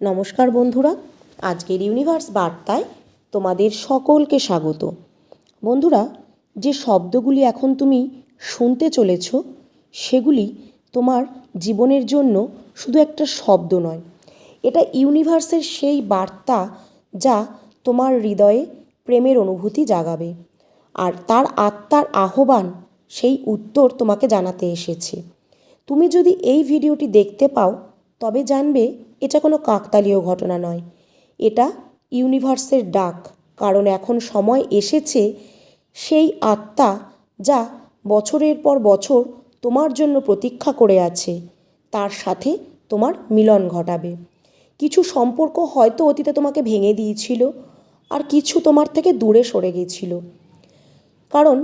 নমস্কার বন্ধুরা, আজকের ইউনিভার্স বার্তায় তোমাদের সকলকে স্বাগত। বন্ধুরা, যে শব্দগুলি এখন তুমি শুনতে চলেছ, সেগুলি তোমার জীবনের জন্য শুধু একটা শব্দ নয়। এটা ইউনিভার্সের সেই বার্তা যা তোমার হৃদয়ে প্রেমের অনুভূতি জাগাবে, আর তার আত্মার আহ্বান সেই উত্তর তোমাকে জানাতে এসেছে। তুমি যদি এই ভিডিওটি দেখতে পাও, তবে জানবে এটা কোনো কাকতালীয় ঘটনা নয়। এটা ইউনিভার্সের ডাক, কারণ এখন সময় এসেছে সেই আত্মা যা বছরের পর বছর তোমার জন্য প্রতীক্ষা করে আছে, তার সাথে তোমার মিলন ঘটাবে। কিছু সম্পর্ক হয়তো অতীতে তোমাকে ভেঙে দিয়েছিল, আর কিছু তোমার থেকে দূরে সরে গিয়েছিল কারণ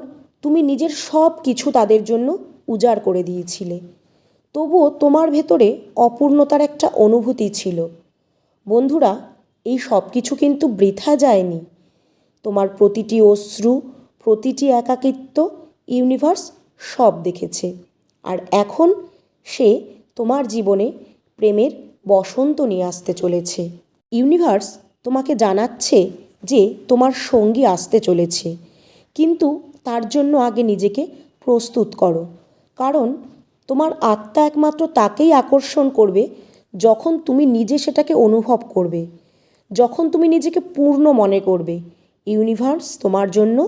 তুমি নিজের সব কিছু তাদের জন্য উজাড় করে দিয়েছিলে। তবুও তোমার ভেতরে অপূর্ণতার একটা অনুভূতি ছিল। বন্ধুরা, এই সব কিছু কিন্তু বৃথা যায়নি। তোমার প্রতিটি অশ্রু, প্রতিটি একাকিত্ব, ইউনিভার্স সব দেখেছে। আর এখন সে তোমার জীবনে প্রেমের বসন্ত নিয়ে আসতে চলেছে। ইউনিভার্স তোমাকে জানাচ্ছে যে তোমার সঙ্গী আসতে চলেছে। কিন্তু তার জন্য আগে নিজেকে প্রস্তুত করো। কারণ তোমার আত্মা একমাত্র তাকেই আকর্ষণ করবে যখন তুমি নিজে সেটাকে অনুভব করবে, যখন তুমি নিজেকে পূর্ণ মনে করবে। ইউনিভার্স, তোমার জন্য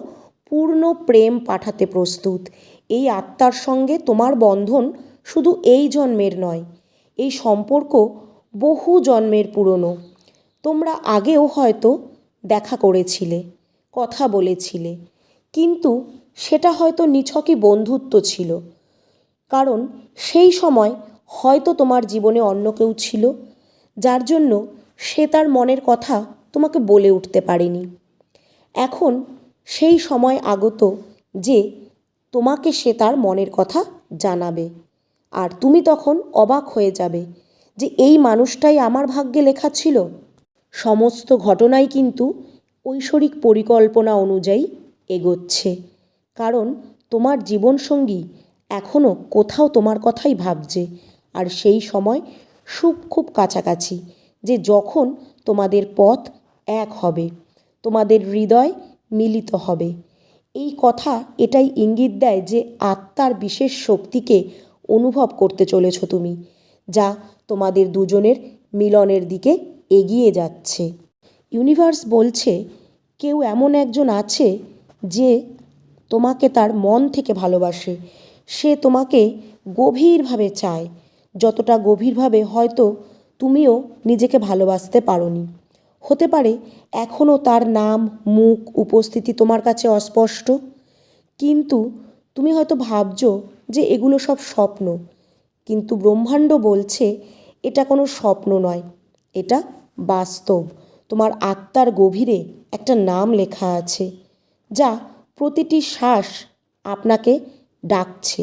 পূর্ণ প্রেম পাঠাতে প্রস্তুত। এই আত্মার সঙ্গে তোমার বন্ধন শুধু এই জন্মের নয়, এই সম্পর্ক বহু জন্মের পুরনো। তোমরা আগেও হয়তো দেখা করেছিলে, কথা বলেছিলে, কিন্তু সেটা হয়তো নিছকই বন্ধুত্ব ছিল। কারণ সেই সময় হয়তো তোমার জীবনে অন্য কেউ ছিল, যার জন্য সে তার মনের কথা তোমাকে বলে উঠতে পারেনি। এখন সেই সময় আগত যে তোমাকে সে তার মনের কথা জানাবে, আর তুমি তখন অবাক হয়ে যাবে যে এই মানুষটাই আমার ভাগ্যে লেখা ছিল। সমস্ত ঘটনাই কিন্তু ঐশ্বরিক পরিকল্পনা অনুযায়ী এগোচ্ছে, কারণ তোমার জীবনসঙ্গী এখনও কোথাও তোমার কথাই ভাবছে। আর সেই সময় সুখ খুব কাছাকাছি, যে যখন তোমাদের পথ এক হবে, তোমাদের হৃদয় মিলিত হবে। এই কথা এটাই ইঙ্গিত দেয় যে আত্মার বিশেষ শক্তিকে অনুভব করতে চলেছ তুমি, যা তোমাদের দুজনের মিলনের দিকে এগিয়ে যাচ্ছে। ইউনিভার্স বলছে, কেউ এমন একজন আছে যে তোমাকে তার মন থেকে ভালোবাসে সে তোমাকে গভীরভাবে চায়। যতটা গভীরভাবে হয়তো তুমিও নিজেকে ভালোবাসতে পারোনি। হতে পারে এখনও তার নাম, মুখ, উপস্থিতি তোমার কাছে অস্পষ্ট। কিন্তু তুমি হয়তো ভাবছ যে এগুলো সব স্বপ্ন। কিন্তু ব্রহ্মাণ্ড বলছে এটা কোনো স্বপ্ন নয়। এটা বাস্তব। তোমার আত্মার গভীরে একটা নাম লেখা আছে, যা প্রতিটি শ্বাস আপনাকে ডাকছে।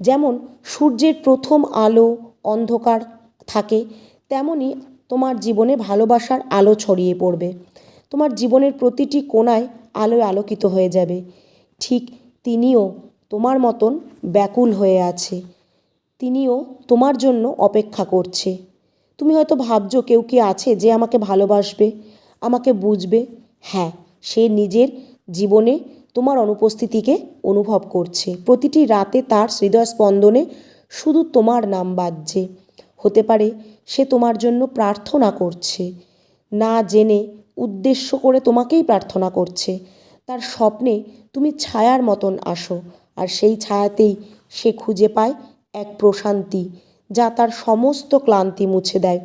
যেমন সূর্যের প্রথম আলো অন্ধকার থাকে তেমনই তোমার জীবনে ভালোবাসার আলো ছড়িয়ে পড়বে। তোমার জীবনের প্রতিটি কোণায় আলোয় আলোকিত হয়ে যাবে। ঠিক তিনিও তোমার মতন ব্যাকুল হয়ে আছে। তিনিও তোমার জন্য অপেক্ষা করছে। তুমি হয়তো ভাবছ কেউ কি আছে যে আমাকে ভালোবাসবে, আমাকে বুঝবে। হ্যাঁ সে নিজের জীবনে তোমার অনুপস্থিতিকে অনুভব করছে। প্রতিটি রাতে তার হৃদয় স্পন্দনে শুধু তোমার নাম বাজছে। হতে পারে সে তোমার জন্য প্রার্থনা করছে। না জেনে উদ্দেশ্য করে তোমাকেই প্রার্থনা করছে। তার স্বপ্নে তুমি ছায়ার মতন আসো আর সেই ছায়াতেই সে খুঁজে পায় এক প্রশান্তি যা তার সমস্ত ক্লান্তি মুছে দেয়।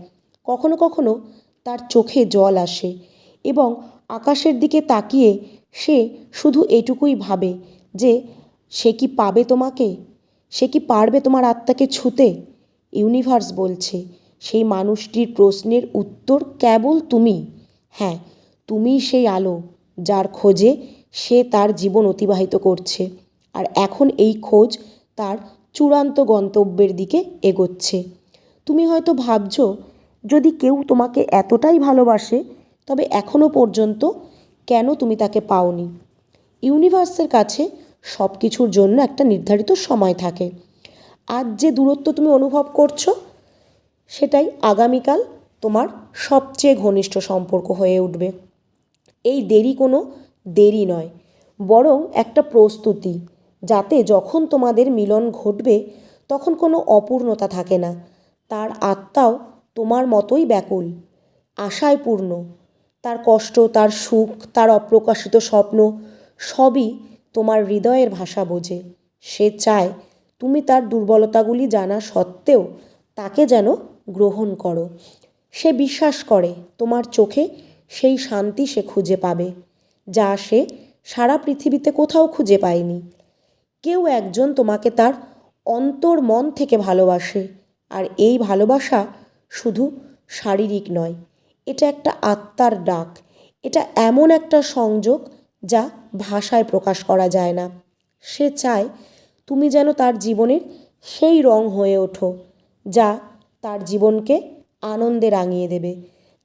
কখনো কখনো তার চোখে জল আসে এবং আকাশের দিকে তাকিয়ে সে শুধু এটুকুই ভাবে যে, সে কি পাবে তোমাকে? সে কি পারবে তোমার আত্মাকে ছুতে? ইউনিভার্স বলছে, সেই মানুষটির প্রশ্নের উত্তর কেবল তুমি। হ্যাঁ তুমিই সেই আলো, যার খোঁজে সে তার জীবন অতিবাহিত করছে। আর এখন এই খোঁজ তার চূড়ান্ত গন্তব্যের দিকে এগোচ্ছে। তুমি হয়তো ভাবছ, যদি কেউ তোমাকে এতটাই ভালোবাসে, তবে এখনও পর্যন্ত কেন তুমি তাকে পাওনি? ইউনিভার্সের কাছে সব কিছুর জন্য একটা নির্ধারিত সময় থাকে। আজ যে দূরত্ব তুমি অনুভব করছ, সেটাই আগামীকাল তোমার সবচেয়ে ঘনিষ্ঠ সম্পর্ক হয়ে উঠবে। এই দেরি কোনো দেরি নয়, বরং একটা প্রস্তুতি, যাতে যখন তোমাদের মিলন ঘটবে, তখন কোনো অপূর্ণতা থাকে না। তার আত্মাও তোমার মতোই ব্যাকুল, আশায় পূর্ণ। তার কষ্ট, তার সুখ, তার অপ্রকাশিত স্বপ্ন সবই তোমার হৃদয়ের ভাষা বোঝে। সে চায় তুমি তার দুর্বলতাগুলি জানা সত্ত্বেও তাকে যেন গ্রহণ করো। সে বিশ্বাস করে তোমার চোখে সেই শান্তি সে খুঁজে পাবে, যা সে সারা পৃথিবীতে কোথাও খুঁজে পায়নি। কেউ একজন তোমাকে তার অন্তর মন থেকে ভালোবাসে, আর এই ভালোবাসা শুধু শারীরিক নয় এটা একটা আত্মার ডাক। এটা এমন একটা সংযোগ যা ভাষায় প্রকাশ করা যায় না। সে চায় তুমি যেন তার জীবনের সেই রং হয়ে ওঠো, যা তার জীবনকে আনন্দে রাঙিয়ে দেবে।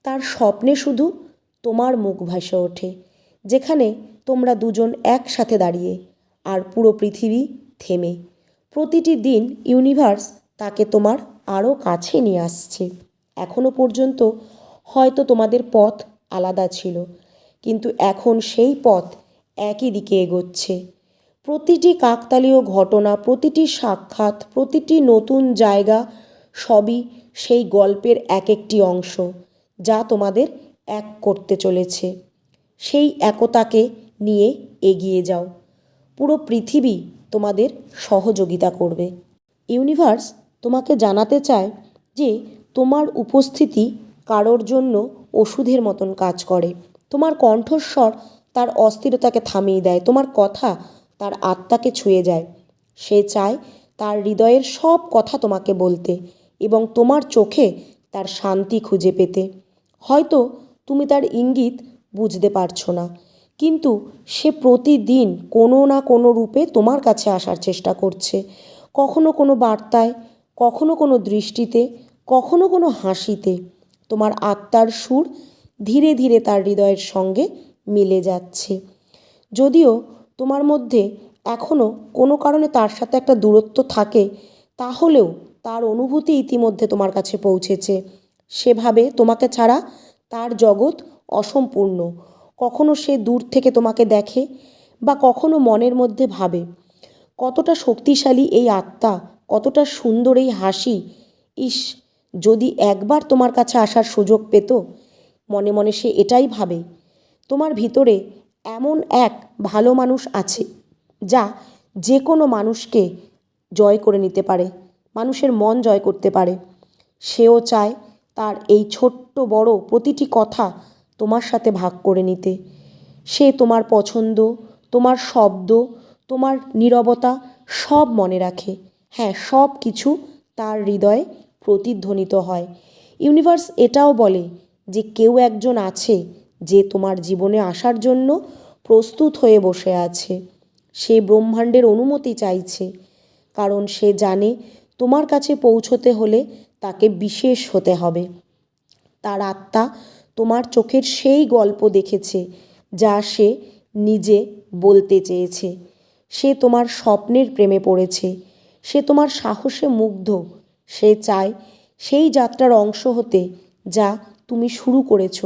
তার স্বপ্নে শুধু তোমার মুখ ভাসে ওঠে, যেখানে তোমরা দুজন একসাথে দাঁড়িয়ে আর পুরো পৃথিবী থেমে। প্রতিটি দিন ইউনিভার্স তাকে তোমার আরও কাছে নিয়ে আসছে। এখনও পর্যন্ত হয়তো তোমাদের পথ আলাদা ছিল, কিন্তু এখন সেই পথ একই দিকে এগোচ্ছে। প্রতিটি কাকতালীয় ঘটনা, প্রতিটি সাক্ষাৎ, প্রতিটি নতুন জায়গা সবই সেই গল্পের এক একটি অংশ যা তোমাদের এক করতে চলেছে। সেই একতাকে নিয়ে এগিয়ে যাও। পুরো পৃথিবী তোমাদের সহযোগিতা করবে। ইউনিভার্স তোমাকে জানাতে চায় যে তোমার উপস্থিতি কারোর জন্য ওষুধের মতন কাজ করে। তোমার কণ্ঠস্বর তার অস্থিরতাকে থামিয়ে দেয়, তোমার কথা তার আত্মাকে ছুঁয়ে যায়। সে চায় তার হৃদয়ের সব কথা তোমাকে বলতে এবং তোমার চোখে তার শান্তি খুঁজে পেতে। হয়তো তুমি তার ইঙ্গিত বুঝতে পারছ না, কিন্তু সে প্রতিদিন কোনো না কোনো রূপে তোমার কাছে আসার চেষ্টা করছে। কখনো কোনো বার্তায়, কখনো কোনো দৃষ্টিতে, কখনো কোনো হাসিতে। তোমার আত্মার সুর ধীরে ধীরে তার হৃদয়ের সঙ্গে মিলে যাচ্ছে। যদিও তোমার মধ্যে এখনও কোনো কারণে তার সাথে একটা দূরত্ব থাকে, তাহলেও তার অনুভূতি ইতিমধ্যে তোমার কাছে পৌঁছেছে। সেভাবে তোমাকে ছাড়া তার জগৎ অসম্পূর্ণ। কখনো সে দূর থেকে তোমাকে দেখে বা কখনো মনের মধ্যে ভাবে। কতটা শক্তিশালী এই আত্মা, কতটা সুন্দর এই হাসি। ইস যদি একবার তোমার কাছে আসার সুযোগ পেত, মনে মনে সে এটাই ভাবে, তোমার ভিতরে এমন এক ভালো মানুষ আছে, যা যে কোনো মানুষকে জয় করে নিতে পারে, মানুষের মন জয় করতে পারে। সেও চায় তার এই ছোট্ট বড় প্রতিটি কথা তোমার সাথে ভাগ করে নিতে। সে তোমার পছন্দ, তোমার শব্দ, তোমার নীরবতা সব মনে রাখে। হ্যাঁ সব কিছু তার হৃদয়ে প্রতিধ্বনিত হয়। ইউনিভার্স এটাও বলে যে কেউ একজন আছে যে তোমার জীবনে আসার জন্য প্রস্তুত হয়ে বসে আছে। সে ব্রহ্মাণ্ডের অনুমতি চাইছে, কারণ সে জানে তোমার কাছে পৌঁছতে হলে তাকে বিশেষ হতে হবে। তার আত্মা তোমার চোখের সেই গল্প দেখেছে যা সে নিজে বলতে চেয়েছে। সে তোমার স্বপ্নের প্রেমে পড়েছে। সে তোমার সাহসে মুগ্ধ সে চায় সেই যাত্রার অংশ হতে যা তুমি শুরু করেছ।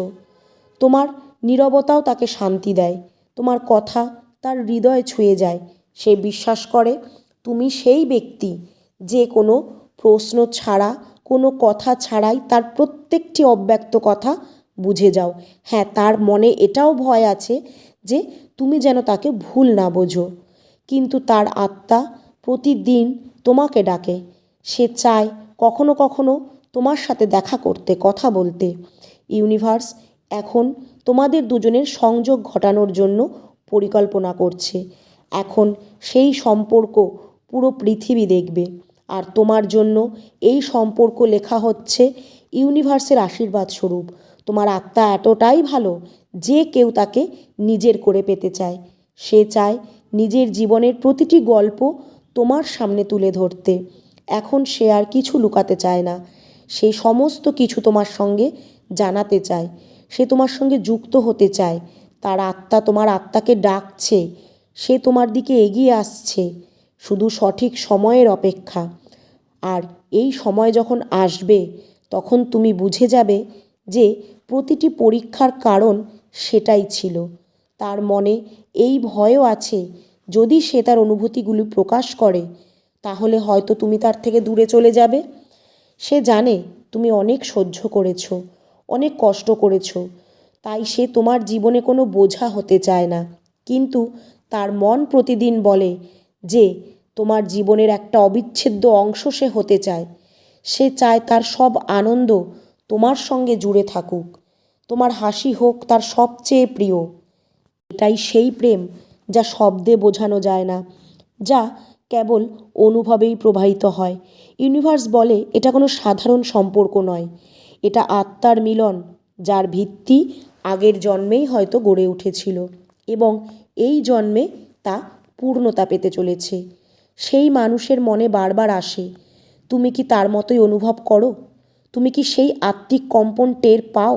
তোমার নীরবতাও তাকে শান্তি দেয়। তোমার কথা তার হৃদয়ে ছুঁয়ে যায়। সে বিশ্বাস করে, তুমি সেই ব্যক্তি যে কোনো প্রশ্ন ছাড়া, কোনো কথা ছাড়াই তার প্রত্যেকটি অব্যক্ত কথা বুঝে যাও। হ্যাঁ তার মনে এটাও ভয় আছে যে তুমি যেন তাকে ভুল না বোঝো। কিন্তু তার আত্মা প্রতিদিন তোমাকে ডাকে। সে চায় কখনো কখনো তোমার সাথে দেখা করতে, কথা বলতে। ইউনিভার্স এখন তোমাদের দুজনের সংযোগ ঘটানোর জন্য পরিকল্পনা করছে। এখন সেই সম্পর্ক পুরো পৃথিবী দেখবে। আর তোমার জন্য এই সম্পর্ক লেখা হচ্ছে ইউনিভার্সের আশীর্বাদ স্বরূপ। তোমার আত্মা এতটাই ভালো যে কেউ তাকে নিজের করে পেতে চায়। সে চায় নিজের জীবনের প্রতিটি গল্প তোমার সামনে তুলে ধরতে। এখন সে আর কিছু লুকাতে চায় না। সে সমস্ত কিছু তোমার সঙ্গে জানাতে চায়। সে তোমার সঙ্গে যুক্ত হতে চায়। তার আত্মা তোমার আত্মাকে ডাকছে। সে তোমার দিকে এগিয়ে আসছে। শুধু সঠিক সময়ের অপেক্ষা। আর এই সময় যখন আসবে, তখন তুমি বুঝে যাবে যে প্রতিটি পরীক্ষার কারণ সেটাই ছিল। তার মনে এই ভয়ও আছে, যদি সে তার অনুভূতিগুলি প্রকাশ করে তাহলে হয়তো তুমি তার থেকে দূরে চলে যাবে। সে জানে তুমি অনেক সহ্য করেছ, অনেক কষ্ট করেছ, তাই সে তোমার জীবনে কোনো বোঝা হতে চায় না। কিন্তু তার মন প্রতিদিন বলে যে, তোমার জীবনের একটা অবিচ্ছেদ্য অংশ সে হতে চায়। সে চায় তার সব আনন্দ তোমার সঙ্গে জুড়ে থাকুক। তোমার হাসি হোক তার সবচেয়ে প্রিয়। এটাই সেই প্রেম যা শব্দে বোঝানো যায় না, যা কেবল অনুভবেই প্রবাহিত হয়। ইউনিভার্স বলে, এটা কোনো সাধারণ সম্পর্ক নয়। এটা আত্মার মিলন, যার ভিত্তি আগের জন্মেই হয়তো গড়ে উঠেছিল এবং এই জন্মে তা পূর্ণতা পেতে চলেছে। সেই মানুষের মনে বারবার আসে, তুমি কি তার মতোই অনুভব করো? তুমি কি সেই আত্মিক কম্পন টের পাও?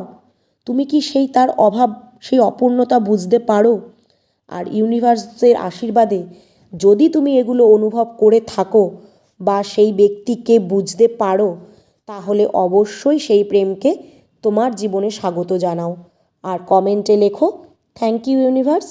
তুমি কি সেই তার অভাব, সেই অপূর্ণতা বুঝতে পারো? আর ইউনিভার্সের আশীর্বাদে যদি তুমি এগুলো অনুভব করে থাকো বা সেই ব্যক্তিকে বুঝতে পারো, তাহলে অবশ্যই সেই প্রেমকে তোমার জীবনে স্বাগত জানাও। আর কমেন্টে লেখো থ্যাংক ইউ ইউনিভার্স